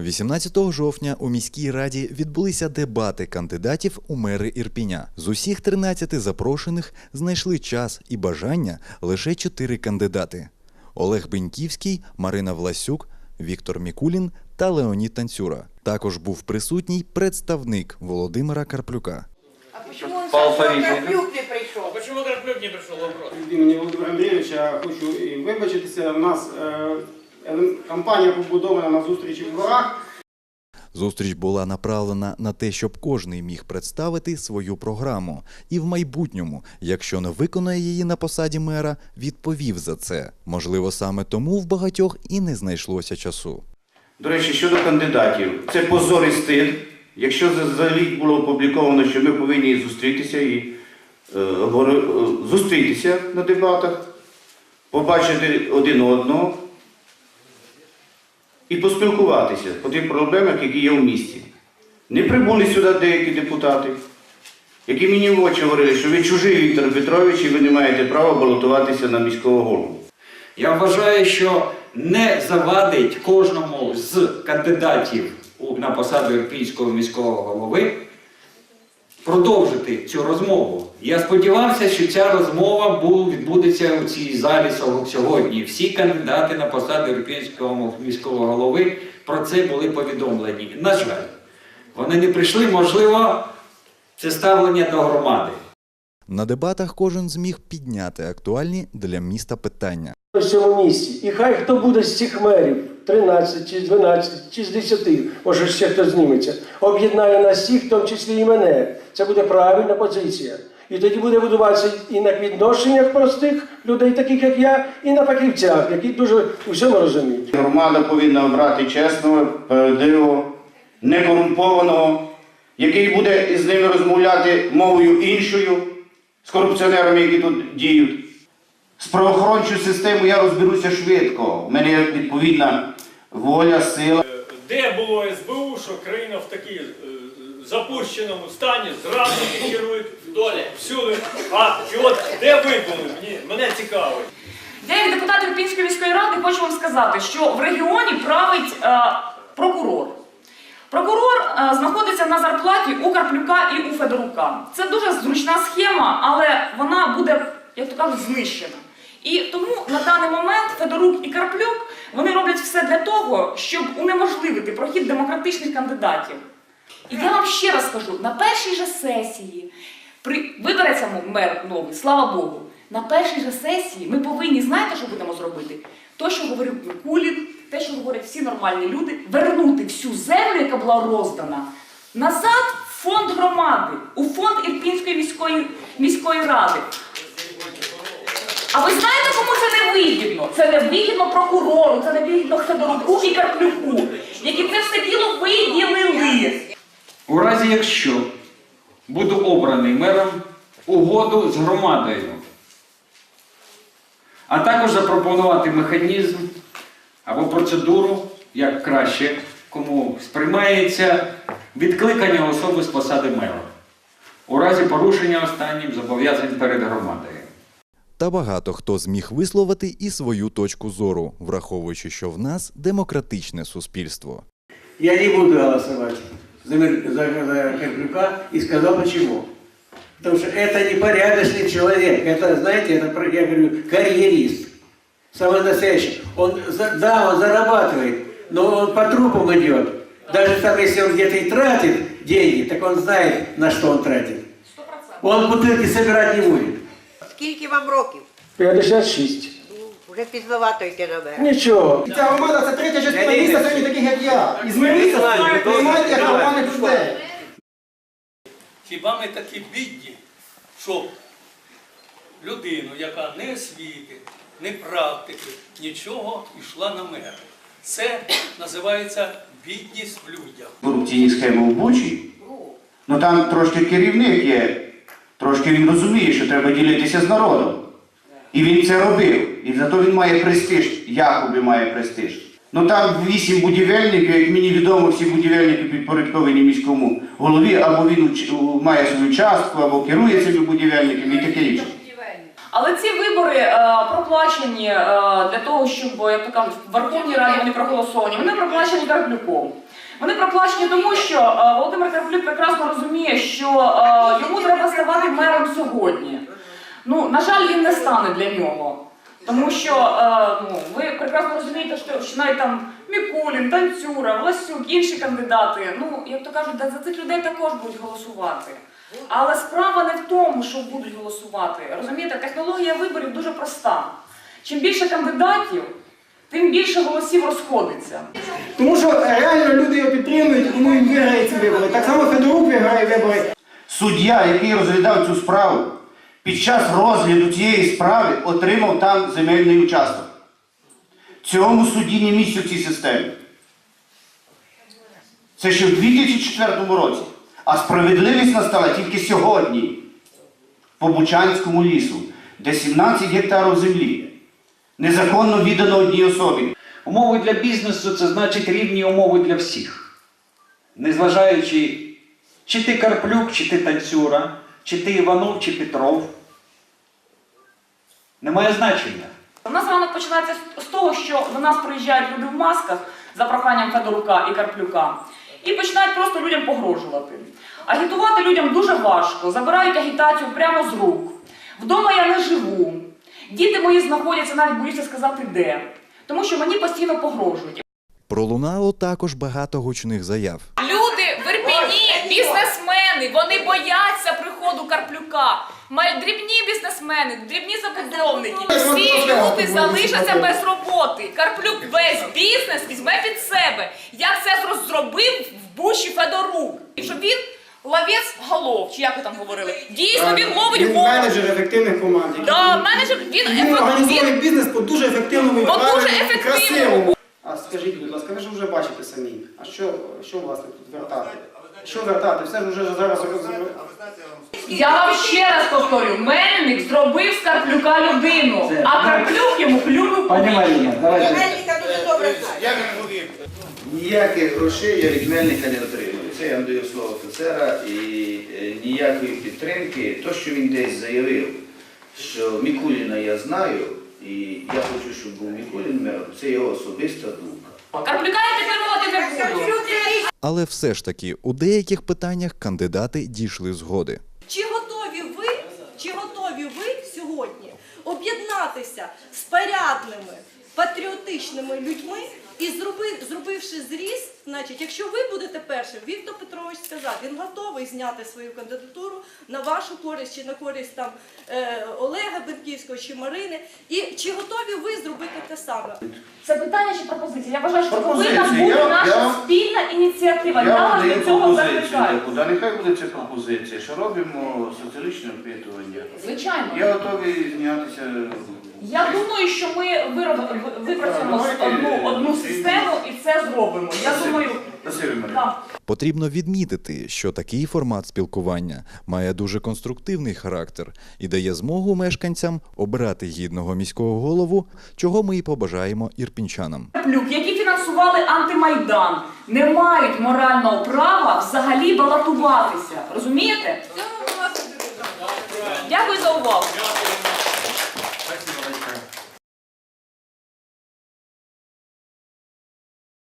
18 жовтня у міській раді відбулися дебати кандидатів у мери Ірпіня. З усіх 13 запрошених знайшли час і бажання лише чотири кандидати: Олег Беньківський, Марина Власюк, Віктор Мікулін та Леонід Танцюра. Також був присутній представник Володимира Карплюка. А да? Карплюк не пришел? А почему Карплюк не імені Володимира Андрійовича хочу і вибачитися. У нас е, кампанія побудована на зустрічі в горах. Зустріч була направлена на те, щоб кожний міг представити свою програму, і в майбутньому, якщо не виконає її на посаді мера, відповів за це. Можливо, саме тому в багатьох і не знайшлося часу. До речі, щодо кандидатів, це позор і стид. Якщо взагалі було опубліковано, що ми повинні зустрітися і е, е, зустрітися на дебатах, побачити один одного і поспілкуватися по тих проблемах, які є в місті. Не прибули сюди деякі депутати, які мені в очі говорили, що ви чужий Віктор Петрович і ви не маєте права балотуватися на міського голову. Я вважаю, що не завадить кожному з кандидатів на посаду Ірпінського міського голови продовжити цю розмову. Я сподівався, що ця розмова відбудеться у цій залі сього- сьогодні. Всі кандидати на посаду Ірпінського міського голови про це були повідомлені. На жаль, вони не прийшли, можливо, це ставлення до громади. На дебатах кожен зміг підняти актуальні для міста питання. в цьому місті. І хай хто буде з цих мерів, 13 чи 12 чи з 10, може ще хто зніметься, об'єднає нас всіх, в тому числі і мене. Це буде правильна позиція. І тоді буде будуватися і на відношеннях простих людей, таких як я, і на фахівцях, які дуже у всьому розуміють. Громада повинна обрати чесного, справедливого, некорумпованого, який буде із ними розмовляти мовою іншою, з корупціонерами, які тут діють. З правоохорончою системою я розберуся швидко. У мене є відповідна воля, сила. Де було СБУ, що країна в такій е, запущеному стані, зрадники керують долі всюди. А і от де ви були? Мені мене цікавить. Я, як депутат Ірпінської міської ради, хочу вам сказати, що в регіоні править е, прокурор. Прокурор е, знаходиться на зарплаті у Карплюка і у Федорука. Це дуже зручна схема, але вона буде, як то кажуть, знищена. І тому на даний момент Федорук і Карплюк вони роблять все для того, щоб унеможливити прохід демократичних кандидатів. І я вам ще раз кажу: на першій же сесії при вибереться мер новий, слава Богу. На першій же сесії ми повинні знаєте, що будемо зробити? То, що говорив Микулін, те, що говорять всі нормальні люди, вернути всю землю, яка була роздана, назад в фонд громади, у фонд Ірпінської міської, міської ради. А ви знаєте, кому це не вигідно? Це не вигідно прокурору, це не вигідно Федоруку і Карплюку, які це все діло виділили. У разі якщо буду обраний мером угоду з громадою, а також запропонувати механізм або процедуру, як краще, кому сприймається відкликання особи з посади мера. У разі порушення останнім зобов'язань перед громадою. Та багато хто зміг висловити і свою точку зору, враховуючи, що в нас демократичне суспільство. Я не буду голосовать за, Мер- за, за Карплюка и сказал почему. Потому что это непорядочный человек. Это, знаете, это, про- я говорю, карьерист. Самый настоящий. Он, за- да, он зарабатывает, но он по трупам идет. Даже там, если он где-то и тратит деньги, так он знает, на что он тратит. Он бутылки собирать не будет. Скільки вам років? 56. Ну, Вже пізновато йти на мене. Нічого. Ця громада це третя частина міста сьогодні таких, як я. І змиріться з цим, приймайте як нормальних людей. Хіба ми такі бідні, щоб людину, яка не освіти, не практики, нічого йшла на мера. Це називається бідність в людях. Корупційні схеми в Бучі. Ну там трошки керівник є, трошки він розуміє, що треба ділитися з народом. І він це робив. І зато він має престиж, якоби має престиж. Ну там вісім будівельників, як мені відомо, всі будівельники підпорядковані міському голові, або він має свою частку, або керує цими будівельниками і таке інше. Але ці вибори е, проплачені е, для того, щоб, як то кажуть, в Верховній Раді вони проголосовані. Вони проплачені Карплюком. Вони проплачені тому, що е, Володимир Карплюк прекрасно розуміє, що е, йому треба ставати мером сьогодні. Ну, на жаль, він не стане для нього. Тому що е, ну, ви прекрасно розумієте, що, що навіть там Мікулін, Танцюра, Власюк, інші кандидати, ну, як то кажуть, за цих людей також будуть голосувати. Але справа не в тому, що будуть голосувати. Розумієте, технологія виборів дуже проста. Чим більше кандидатів, тим більше голосів розходиться. Тому що реально люди його підтримують, тому він виграє ці вибори. Так само Федорук виграє вибори. Суддя, який розглядав цю справу, під час розгляду цієї справи отримав там земельний участок. Цьому судді не місце в цій системі. Це ще в 2004 році. А справедливість настала тільки сьогодні по Бучанському лісу, де 17 гектарів землі незаконно віддано одній особі. Умови для бізнесу це значить рівні умови для всіх. Незважаючи, чи ти Карплюк, чи ти танцюра, чи ти Іванов, чи Петров. Немає значення. У нас ранок починається з- того, що до нас приїжджають люди в масках за проханням Федорука і Карплюка і починають просто людям погрожувати. Агітувати людям дуже важко, забирають агітацію прямо з рук. Вдома я не живу. Діти мої знаходяться, навіть боюся сказати де, тому що мені постійно погрожують. Пролунало також багато гучних заяв. Люди в Ірпіні, бізнесмени, вони бояться приходу Карплюка. Май- Дрібні бізнесмени, дрібні забудовники. Всі люди залишаться без роботи. Карплюк весь бізнес візьме під себе. Як це зробив в Бучі Федорук. І щоб він ловець голов, чи як ви там говорили. Дійсно, він ловить Він голову. менеджер ефективних команд. який- Да, менеджер, він, Він ефе- організовує бізнес по дуже ефективному і По дуже правильному, ефективному. красивому. А скажіть, будь ласка, ви ж вже бачите самі. А що, що власне тут вертати? Що вертати? Все ж вже зараз розумієте. Я вам ще раз повторю, Мельник зробив з Карплюка людину, а Карплюк йому плюнув Пані. Марія, давайте. Мельника дуже добре знає. Ніяких грошей я від Мельника не отримую. Це я вам даю слово офіцера і е, ніякої підтримки. То, що він десь заявив, що Мікуліна я знаю, і я хочу, щоб був Мікулін мером, це його особиста думка. Не буду. Але все ж таки у деяких питаннях кандидати дійшли згоди. Чи готові ви, чи готові ви сьогодні об'єднатися з порядними, патріотичними людьми і зроби, зробивши зріз, значить, якщо ви будете першим, Віктор Петрович сказав, він готовий зняти свою кандидатуру на вашу користь чи на користь там е, Олега Бенківського чи Марини. І чи готові ви зробити те саме? Це питання чи пропозиція? Я вважаю, що Пропозиція. повинна бути Я- я наша спільна ініціатива. Я, вас до цього закликаю. Куди нехай буде ця пропозиція, що робимо соціологічне опитування. Звичайно. Я готовий знятися. Я думаю, що ми вироб- ви- випрацюємо систему і це зробимо. Я думаю, так. Потрібно відмітити, що такий формат спілкування має дуже конструктивний характер і дає змогу мешканцям обирати гідного міського голову, чого ми і побажаємо ірпінчанам. Плюк, які фінансували антимайдан, не мають морального права взагалі балотуватися. Розумієте? Дякую за увагу.